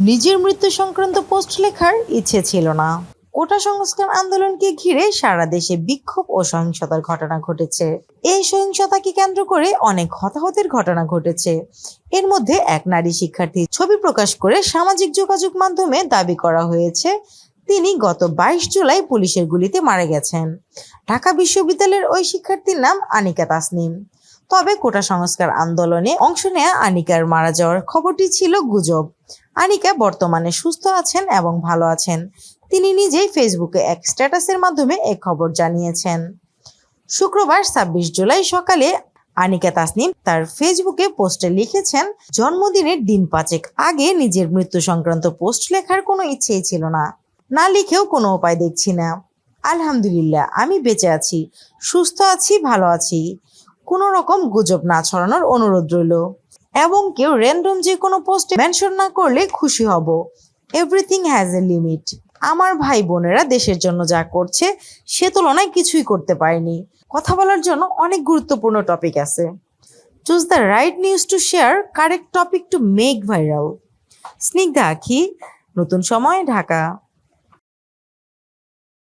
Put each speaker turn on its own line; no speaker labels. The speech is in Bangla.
নিজের মৃত্যু সংক্রান্ত পোস্ট লেখার ইচ্ছে ছিল না। কোটা সংস্কার আন্দোলনকে ঘিরে সারা দেশে বিক্ষোভ ও সহিংসতার ঘটনা ঘটেছে। এই সহিংসতাকে কেন্দ্র করে অনেক হতাহতের ঘটনা ঘটেছে। এর মধ্যে এক নারী শিক্ষার্থী ছবি প্রকাশ করে সামাজিক যোগাযোগ মাধ্যমে দাবি করা হয়েছে, তিনি গত বাইশ জুলাই পুলিশের গুলিতে মারা গেছেন। ঢাকা বিশ্ববিদ্যালয়ের ওই শিক্ষার্থীর নাম আনিকা তাসনিম। তবে কোটা সংস্কার আন্দোলনে অংশ নেয়া আনিকার মারা যাওয়ার খবরটি ছিল গুজব। আনিকা বর্তমানে সুস্থ আছেন এবং ভালো আছেন। তিনি নিজেই ফেসবুকে এক স্ট্যাটাসের মাধ্যমে এ খবর জানিয়েছেন। শুক্রবার ছাব্বিশ জুলাই সকালে আনিকা তাসনিম তার ফেসবুকে পোস্টে লিখেছেন, জন্মদিনের দিন পাঁচেক আগে নিজের মৃত্যু সংক্রান্ত পোস্ট লেখার কোনো ইচ্ছেই ছিল না। না লিখেও কোনো উপায় দেখছি না। আলহামদুলিল্লাহ, আমি বেঁচে আছি, সুস্থ আছি, ভালো আছি। কোনো রকম গুজব না ছড়ানোর অনুরোধ রইল। এবং কেউ র্যান্ডম যে কোনো পোস্টে মেনশন না করলে খুশি হব। এভরিথিং হ্যাজ এ লিমিট আমার ভাই বোনেরা দেশের জন্য যা করছে, সে তুলনায় কিছুই করতে পারেনি। কথা বলার জন্য অনেক গুরুত্বপূর্ণ টপিক আছে। Choose the right news to share correct topic to make viral Snigdha Akhi, নতুন সময়, ঢাকা।